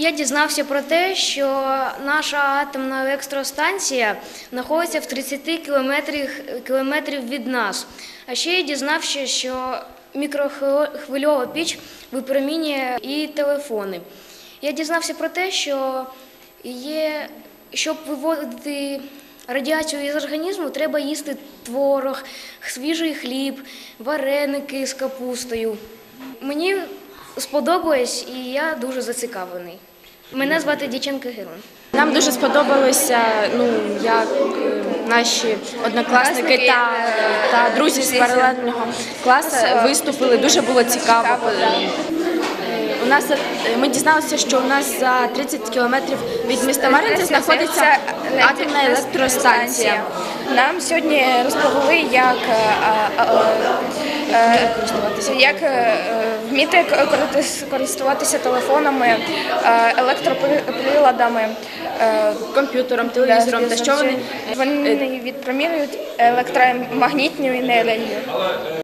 Я дізнався про те, що наша атомна електростанція знаходиться в 30 кілометрах, кілометрів від нас. А ще я дізнався, що мікрохвильова піч випромінює і телефони. Я дізнався про те, що є, щоб виводити радіацію із організму, треба їсти творог, свіжий хліб, вареники з капустою. Мені сподобалось і я дуже зацікавлений. Мене звати Діченко Герман. Нам дуже сподобалося, ну як е, наші однокласники та, та друзі з паралельного класу виступили. Дуже було цікаво. Е, У нас е, ми дізналися, що у нас за 30 кілометрів від міста Маринці знаходиться атомна електростанція. Нам сьогодні розповіли, як, як е, вміти користуватися- користуватися телефонами, е, електроприладами, е, Комп'ютером, телевізором та що вони вони відпромінюють електромагнітну енергію.